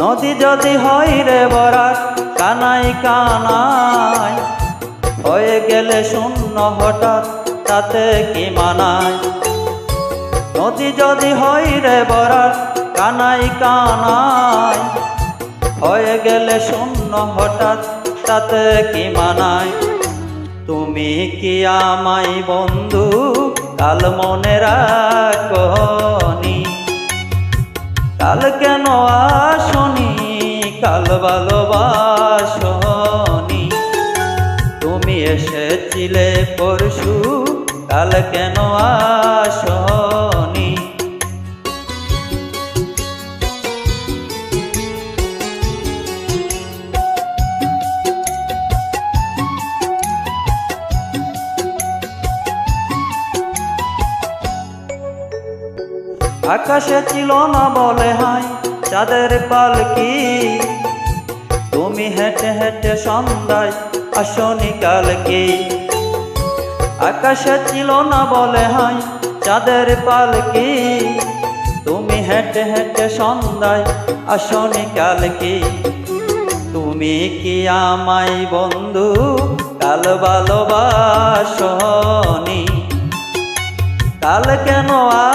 নদী যদি হয় রে বরাস, কানাই কানাই, হয়ে গেলে শূন্য হঠাৎ, তাতে কি মানায়? নদী যদি হয় রে বরাস, কানাই কানাই, হয়ে গেলে শূন্য হঠাৎ, তাতে কি মানায়? তুমি কি আমায় বন্ধু, কাল মনে রাখনি কাল কেন আসনি? কাল ভালোবাসনি। তুমি এসেছিলে পরশু কাল কেন আসনি? আকাশে ছিল না বলে হাই, চাঁদের পালকি। তুমি হেঁটে হেঁটে সন্ধ্যায় আসনি কালকি। আকাশে ছিল না বলে হাই, চাঁদের পালকি। তুমি হেঁটে হেঁটে সন্ধ্যায় আসনি কালকি। তুমি কি আমায় বন্ধু, কাল ভালোবাসনি? কাল কেন আসনি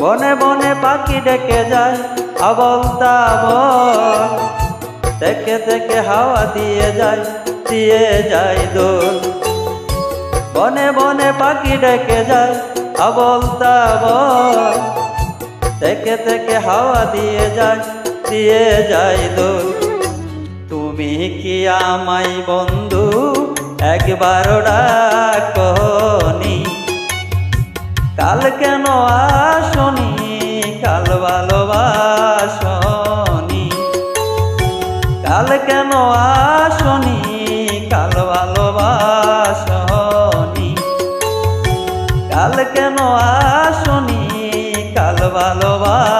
বনে বনে পাখি ডেকে যায়, আবল তাবল। থেকে থেকে হাওয়া দিয়ে যায় দিয়ে যায় দোল। বনে বনে পাখি ডেকে যায়, আবল তাবল। থেকে থেকে হাওয়া দিয়ে যায় দিয়ে যায় দোল তুমি কি আমাই বন্ধু? একবার ডাকনি। কাল কেন আসনি? শুনি কাল ভালোবাস